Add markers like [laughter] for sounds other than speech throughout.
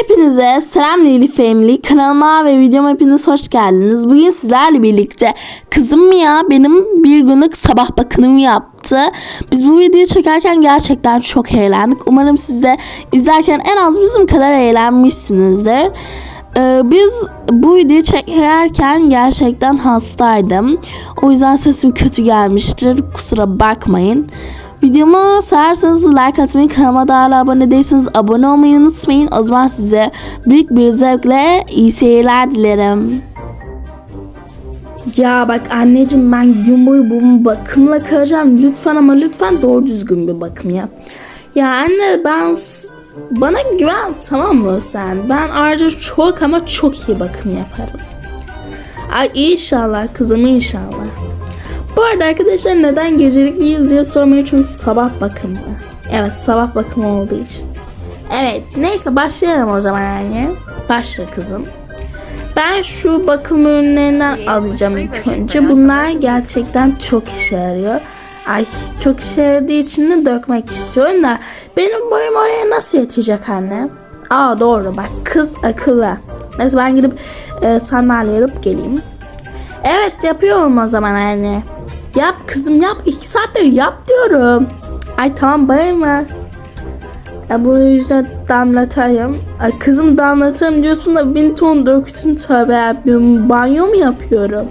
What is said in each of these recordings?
Hepinize selam Lili Family kanalıma ve videoma hepiniz hoş geldiniz. Bugün sizlerle birlikte kızım ya benim bir günlük sabah bakımımı yaptı. Biz bu videoyu çekerken gerçekten çok eğlendik. Umarım siz de izlerken en az bizim kadar eğlenmişsinizdir. Ee, biz bu videoyu çekerken gerçekten hastaydım. O yüzden sesim kötü gelmiştir. Kusura bakmayın. Videomu severseniz like atmayı, kanalıma da hala abone değilseniz abone olmayı unutmayın. O zaman size büyük bir zevkle iyi seyirler dilerim. Ya bak anneciğim ben gün boyu bu bakımla kalacağım. Lütfen ama lütfen doğru düzgün bir bakım yap. Ya anne ben bana güven tamam mı sen? Ben ayrıca çok ama çok iyi bakım yaparım. Ay inşallah kızım inşallah. Bu arada arkadaşlar neden gecelikliyiz diye sormayın çünkü sabah bakımı. Evet sabah bakımı olduğu için. Evet neyse başlayalım o zaman yani. Başla kızım. Ben şu bakım ürünlerinden alacağım ilk önce. Bunlar gerçekten çok işe yarıyor. Ay çok işe yaradığı için de dökmek istiyorum da benim boyum oraya nasıl yetecek anne? Aa doğru bak kız akıllı. Mesela ben gidip e, sandalye alıp geleyim. Evet yapıyorum o zaman anne. Yap kızım yap. iki saattir yap diyorum. Ay tamam bayılma. Ya bu yüzden damlatayım. Ay kızım damlatayım diyorsun da bin ton döktün tövbe yapıyorum. Banyo mu yapıyorum?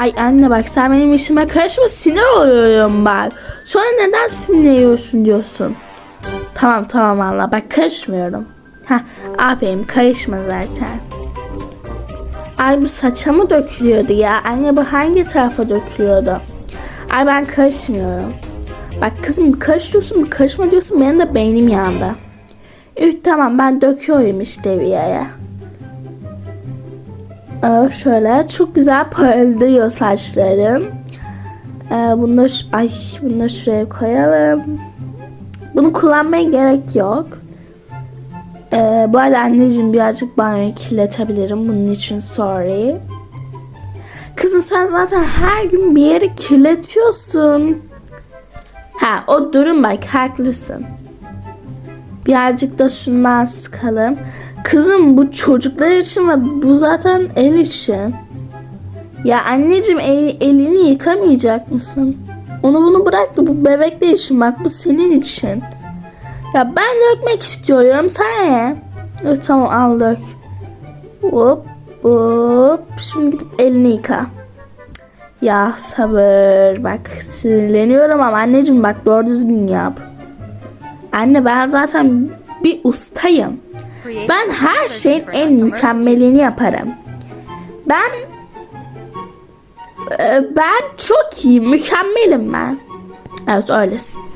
Ay anne bak sen benim işime karışma sinir oluyorum bak. Sonra neden sinirleniyorsun diyorsun. Tamam tamam valla bak karışmıyorum. Heh aferin karışma zaten. Ay bu saça mı dökülüyordu ya? Anne bu hangi tarafa dökülüyordu? Ay ben karışmıyorum. Bak kızım karış diyorsun mu karışma diyorsun benim de beynim yandı. Üh tamam ben döküyorum işte bir yere. Ee, şöyle çok güzel parıldıyor saçlarım. Ee, bunu ay, bunu şuraya koyalım. Bunu kullanmaya gerek yok. Ee, bu arada anneciğim birazcık banyoyu kirletebilirim. Bunun için sorry. Kızım sen zaten her gün bir yeri kirletiyorsun. Ha o durum bak haklısın. Birazcık da şundan sıkalım. Kızım bu çocuklar için ve bu zaten el işi. Ya anneciğim el- elini yıkamayacak mısın? Onu bunu bırak da bu bebekler için bak bu senin için. Ya ben dökmek istiyorum. Sana ne? Evet, tamam al dök. Hop hop. Şimdi gidip elini yıka. Ya sabır. Bak sinirleniyorum ama anneciğim bak doğru düzgün yap. Anne ben zaten bir ustayım. Ben her şeyin en mükemmelini yaparım. Ben e, ben çok iyi, mükemmelim ben. Evet öylesin.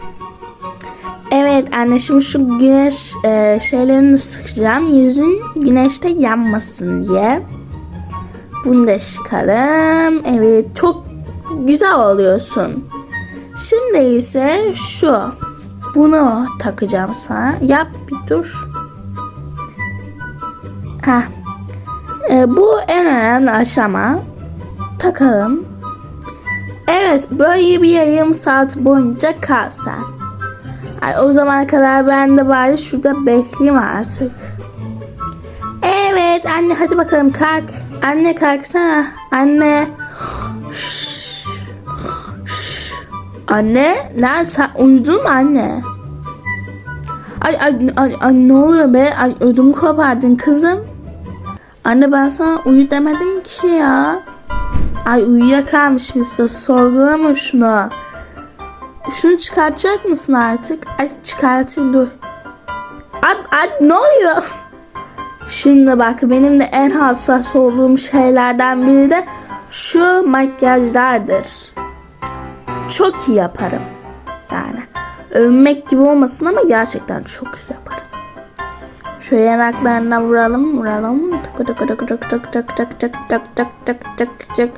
Evet anne şimdi şu güneş e, şeylerini sıkacağım. Yüzün güneşte yanmasın diye. Bunu da çıkalım. Evet çok güzel oluyorsun. Şimdi ise şu. Bunu takacağım sana. Yap bir dur. Heh. E, bu en önemli aşama. Takalım. Evet böyle bir yarım saat boyunca kal sen. Ay, o zamana kadar ben de bari şurada bekleyeyim artık. Evet anne hadi bakalım kalk. Anne kalksana. Anne. Anne lan sen uyudun mu anne? Ay, ay, ay, ay ne oluyor be? Ay ödümü kopardın kızım. Anne ben sana uyu demedim ki ya. Ay uyuyakalmış mısın? Sorgulama şunu. Şunu çıkartacak mısın artık? Ay çıkartayım dur. Ay, ay ne oluyor? Şimdi bak benim de en hassas olduğum şeylerden biri de şu makyajlardır. Çok iyi yaparım. Yani övünmek gibi olmasın ama gerçekten çok iyi yaparım. Şu yanaklarına vuralım, vuralım. Tık tık tık tık tık tık tık tık tık tık tık tık.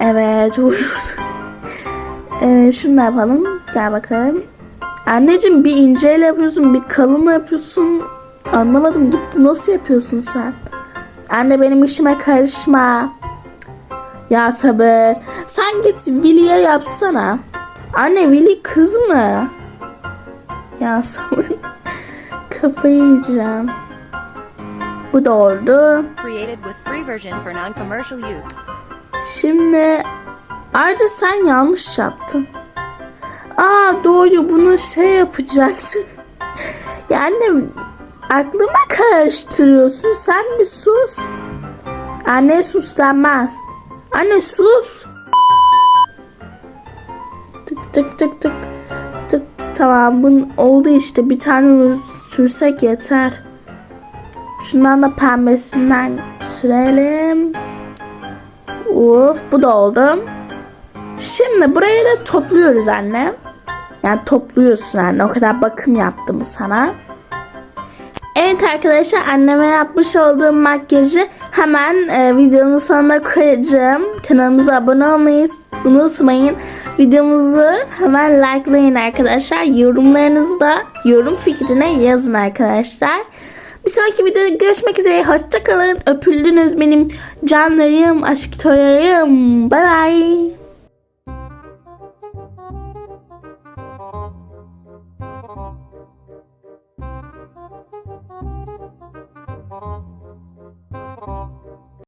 Evet, vururuz. Ee, şunu da yapalım. Gel bakalım. Anneciğim bir inceyle yapıyorsun, bir kalın mı yapıyorsun? Anlamadım. Git nasıl yapıyorsun sen? Anne benim işime karışma. Ya sabır. Sen git Willy'e yapsana. Anne Willy kız mı? Ya sabır. [laughs] Kafayı yiyeceğim. Bu da oldu. Created with free version for non-commercial use. Şimdi ayrıca sen yanlış yaptın. Aa doğru bunu şey yapacaksın. [laughs] yani aklımı karıştırıyorsun. Sen bir sus. Anne sus denmez. Anne sus. Tık tık tık tık. Tık tamam bunun oldu işte bir tane sürsek yeter. Şundan da pembesinden sürelim. Uf bu da oldu. Şimdi burayı da topluyoruz anne. Yani topluyorsun anne. O kadar bakım yaptım sana. Evet arkadaşlar anneme yapmış olduğum makyajı hemen e, videonun sonuna koyacağım. Kanalımıza abone olmayı unutmayın. Videomuzu hemen likelayın arkadaşlar. Yorumlarınızı da yorum fikrine yazın arkadaşlar. Bir sonraki videoda görüşmek üzere. Hoşçakalın. Öpüldünüz benim canlarım, aşk toylarım. Bay bay.